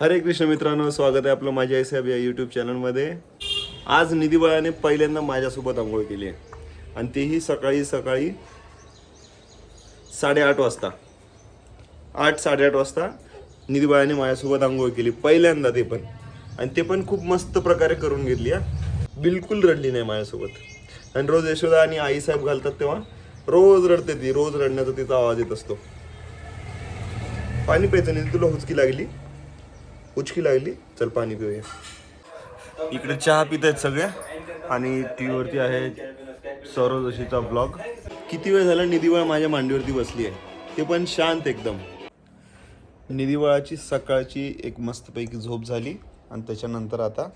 हरे कृष्ण मित्रांनो स्वागत आहे आपलं माझ्या आईसाहेब या यूट्यूब चॅनलमध्ये आज निधीबळाने पहिल्यांदा माझ्यासोबत आंघोळ केली आहे. आणि तेही सकाळी सकाळी साडेआठ वाजता. आठ साडेआठ वाजता निधीबळाने माझ्यासोबत आंघोळ केली पहिल्यांदा ते पण. आणि ते पण खूप मस्त प्रकारे करून घेतली हा. बिलकुल रडली नाही माझ्यासोबत. आणि रोज यशोदा आणि आईसाहेब घालतात तेव्हा रोज रडते ती रोज रडण्याचा तिचा आवाज येत असतो. पाणी प्यायचं नाही तुला हुचकी लागली. उचकी लागली. चल पाणी पिऊया. इकडे चहा पित आहेत सगळे. आणि टी वरती आहे सौरजशीचा ब्लॉग किती वेळ झाला निधीवळ माझ्या मांडीवरती बसली आहे? ते पण शांत एकदम. निधीवळाची सकाळची एक मस्तपैकी झोप झाली. आणि त्याच्यानंतर आता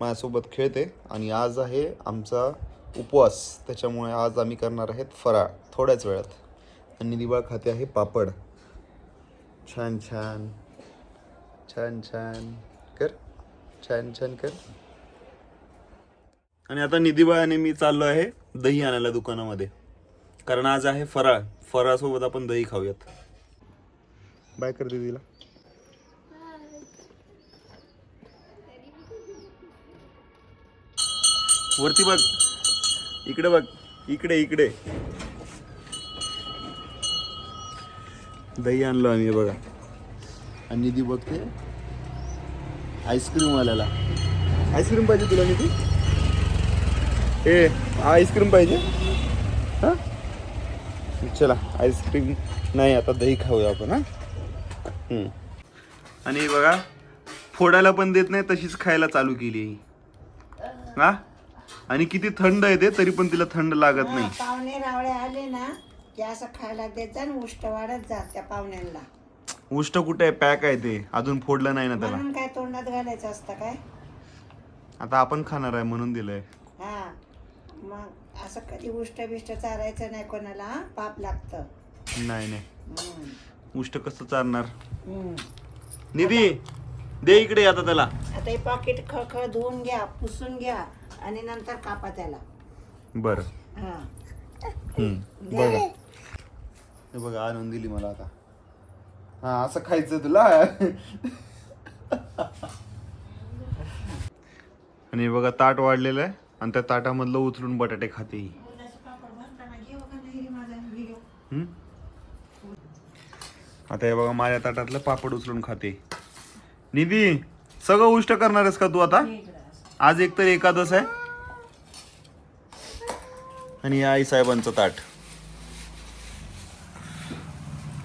माझ्यासोबत खेळते. आणि आज आहे आमचा उपवास. त्याच्यामुळे आज आम्ही करणार आहेत फराळ थोड्याच वेळात. आणि निधीबाळ खाते आहे पापड. छान छान. छान छान कर. छान छान कर. आणि आता निधीबाळ आणि मी चाललो आहे दही आणायला दुकानामध्ये. कारण आज आहे फराळ. फराळासोबत आपण दही खाऊयात. बाय कर दीदीला. वरती बघ. इकडे बघ. इकडे इकडे. दही आणलो आम्ही हे बघा. आणि निधी बघते. आईस्क्रीम वाल्याला आईस्क्रीम पाहिजे तुला निधी? ए आईस्क्रीम पाहिजे? हा? चला आईस्क्रीम नाही आता दही खाऊया आपण हा? हम्म. आणि हे बघा फोडायला पण देत नाही तशीच खायला चालू केली ही. हा? आणि किती थंड आहे ते तरी पण तिला थंड लागत नाही. पाहुणे रावळे आले ना की असं खायला देत जा आणि उष्ट वाढत जा त्या पाहुण्यांना. उष्ट कुठे आहे? पॅक आहे ते. अजून फोडलं नाही ना त्याला. म्हणून काय तोंडात घालायचं असतं काय? आता आपण खाणार आहे म्हणून दिलंय. हा. मग असं कधी उष्ट बिष्ट चारायचं नाही कोणाला हा? पाप लागतं. नाही नाही. हम्म. उष्ट कसं चालणार हम्म. निधी दे इकडे आता त्याला. आता हे पॉकेट खळखळ धुवून घ्या पुसून घ्या आणि नंतर कापा त्याला. बर. हा बघा. हे बघा आणून दिली मला आता. हा असं खायचं तुला? आणि हे बघा ताट वाढलेलं आहे आणि त्या ताटामधलं उचलून बटाटे खाते ही. हम्म? आता हे बघा माझ्या ताटातलं पापड उचलून खाते. निधी सगळं उष्ट करणार आहेस का तू आता? आज एक तर एकादश आहे. आणि आई साहेबांचं ताट.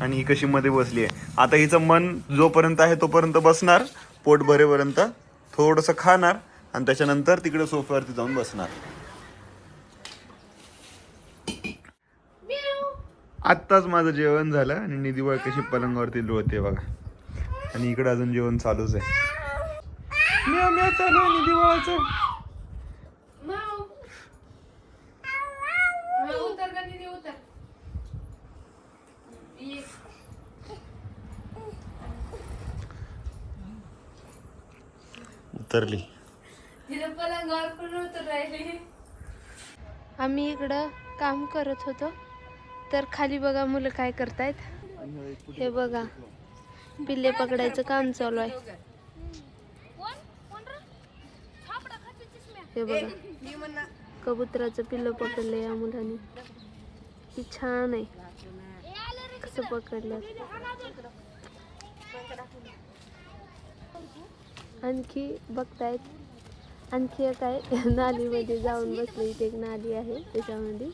आणि ही कशी मध्ये बसली आहे. आता हिचं मन जोपर्यंत आहे तोपर्यंत बसणार पोट भरेपर्यंत थोडंसं खाणार आणि त्याच्यानंतर तिकडे सोफ्यावरती जाऊन बसणार. आत्ताच माझं जेवण झालं आणि निधीबाळ कशी पलंगावरती लोळते बघा. आणि इकडे अजून जेवण चालूच आहे. चालू निधी निधीबाळाचं उतर का दीदी उतर ये. उतरली. आम्ही इकडं काम करत होतो. तर खाली बघा मुलं काय करतायत. हे बघा. पिल्ले पकडायचं काम चालू आहे. हे बघा. कबुतराचं पिल्लं पकडलं या मुलांनी. ही छान आहे. कसं पकडलं? आणखी बघतायत. आणखी एक आहे नालीमध्ये जाऊन बसले. इथे एक नाली आहे त्याच्यामध्ये.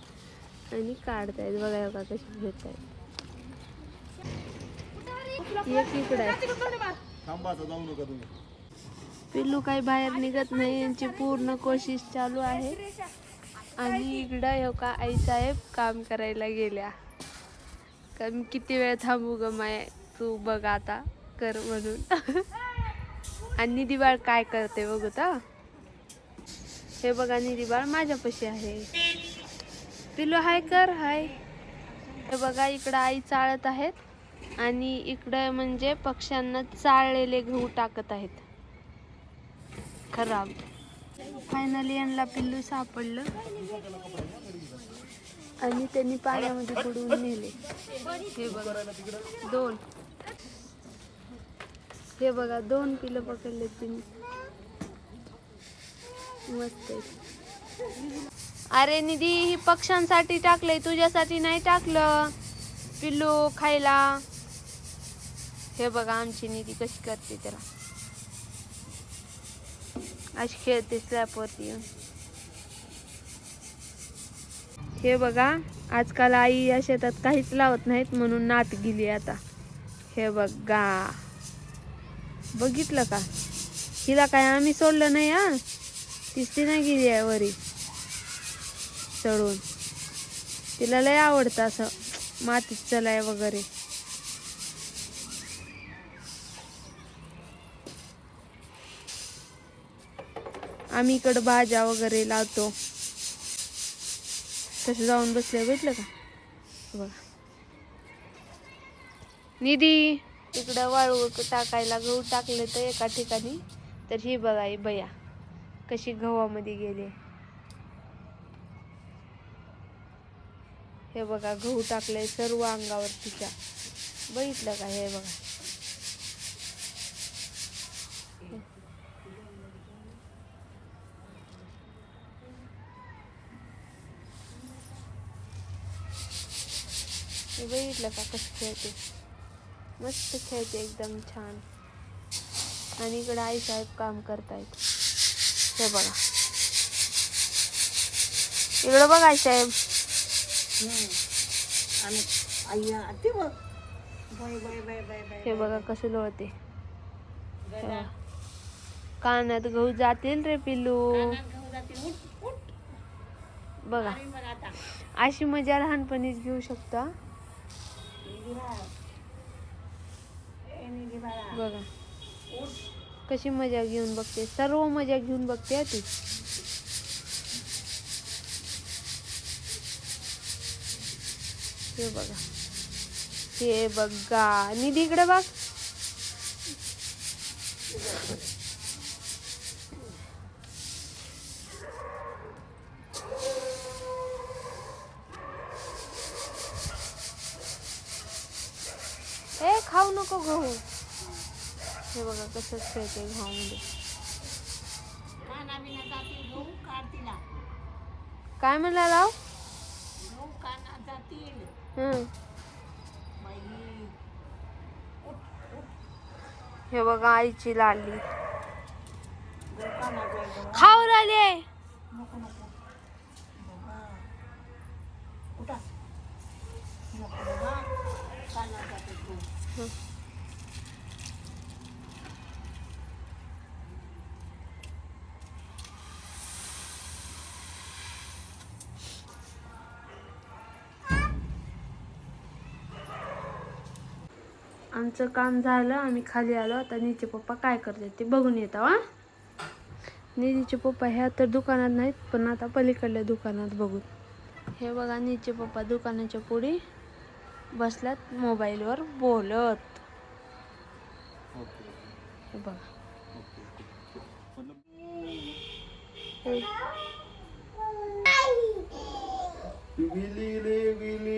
आणि काढतायत. बघा बघा कशी घेत आहेत एक इकडे आहे. पिल्लू काही बाहेर निघत नाही. यांची पूर्ण कोशिश चालू आहे. आणि इकडं हो आई आईसाहेब काम करायला गेल्या. कारण किती वेळ थांबू ग माय? तू बघ आता. कर म्हणून. आणि दिवाळ काय करते बघू तर. हे बघा निधीबाळ माझ्यापाशी आहे. पिल्लू हाय कर हाय. हे बघा इकडं आई चाळत आहेत आणि इकडं म्हणजे पक्ष्यांना चाळलेले गहू टाकत आहेत. खराब. फायनली यांना पिल्लू सापडलं. आणि त्यांनी पाण्यामध्ये बुडवून नेले. हे बघा दोन. हे बघा दोन पिलं पकडले तुम्ही मस्त अरे निधी ही पक्ष्यांसाठी टाकलंय तुझ्यासाठी नाही टाकलं. पिल्लू खायला. हे बघा आमची निधी कशी करते त्याला. अशी खेळते स्लॅपवरती येऊन. हे बघा आजकाल आई या शेतात काहीच लावत नाहीत म्हणून नात गेली आता. हे बघा. बघितलं का? हिला काय आम्ही सोडलं नाही हा? तीच ती नाही गेली आहे वरी. चढून. तिला लय आवडतं असं मातीत चलाय वगैरे. आम्ही इकडं भाज्या वगैरे लावतो. तसं जाऊन बसले भेटलं का? बघा. निधी! इकडं वाळू टाकायला गहू टाकलं तर एका ठिकाणी. तर ही बघा ही बया कशी गव्हामध्ये गेली. हे बघा गहू टाकले सर्व अंगावर तिच्या. बघितलं का हे बघा? बघितलं का कसं खेळते? मस्त खेळते एकदम छान. आणि इकडे आई साहेब काम करतायत. हे बघा. इकडं बघा आई साहेब. आणि आई ते बघ. Bye bye bye bye bye हे बघा कसं लोळते. कानात गहू जातील रे पिल्लू. बघा. अशी मजा लहानपणीच घेऊ शकता बघा. कशी मजा घेऊन बघते. सर्व मजा घेऊन बघते हा ती. हे बघा. हे बघा. निधी इकडे बघ ए खाऊ नको गहू. हे बघा कसं खेळते गव्हामध्ये काना बिना जातील गहू काढतीला काय म्हणला लाव गहू काना जातील हम्म. बाई हे बघा आईची लाडली गहू काना जाईल गहू खाऊ राहिले. नको नको बाबा उठा नको बाबा काना जातील गहू आमचं काम झालं आम्ही खाली आलो. आता निचे पप्पा काय करतात ते बघून येतो हा. निधीचे पप्पा ह्या तर दुकानात नाहीत पण आता पलीकडल्या दुकानात बघून हे बघा निचे पप्पा दुकानाच्या पुढे. बसल्यात मोबाईलवर बोलत. हे बघा. विली.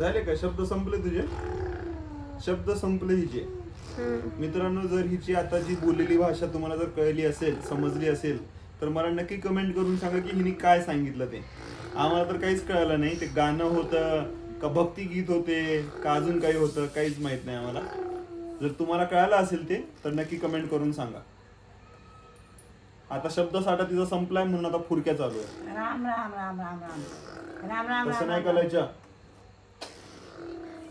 झाले का? शब्द संपले तुझे? शब्द संपले हिचे. मित्रांनो जर हिची आता जी बोललेली भाषा तुम्हाला जर कळली असेल समजली असेल तर मला नक्की कमेंट करून सांगा की हिने काय सांगितलं ते. आम्हाला तर काहीच कळलं नाही. ते गाणं होतं का भक्तिगीत होते का अजून काही होतं काहीच माहीत नाही आम्हाला. जर तुम्हाला कळालं असेल ते तर नक्की कमेंट करून सांगा. आता शब्दसाठा तिचा संपलाय म्हणून आता फुरक्या चालू आहे. राम राम राम राम राम. राम राम तसं राम नाही करायच्या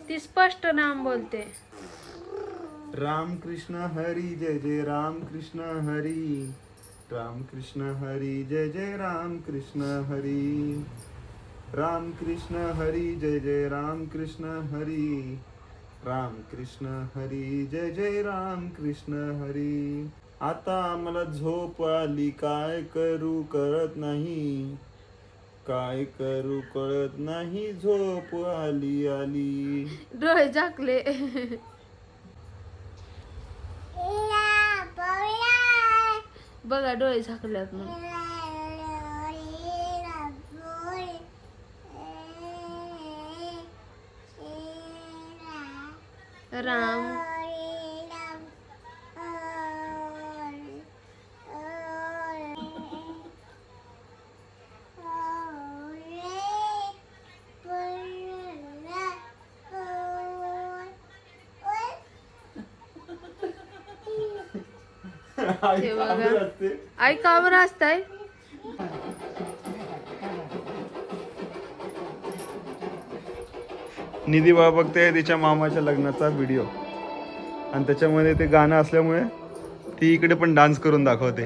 ती स्पष्ट नाम बोलते. राम कृष्ण हरी जय जय राम कृष्ण हरी. राम कृष्ण हरी जय जय राम कृष्ण हरी. राम कृष्ण हरी जय जय राम कृष्ण हरी. राम कृष्ण हरी जय जय राम कृष्ण हरी. आता आम्हाला झोप आली काय करू करत नाही. काय करू कळत नाही झोप आली आली. डोळे झाकले. बघा डोळे झाकल्यात मग. राम. बघा. आई का बरं असताय निधी बाबा बघते तिच्या मामाच्या लग्नाचा व्हिडिओ आणि त्याच्यामध्ये ते गाणं असल्यामुळे ती इकडे पण डान्स करून दाखवते.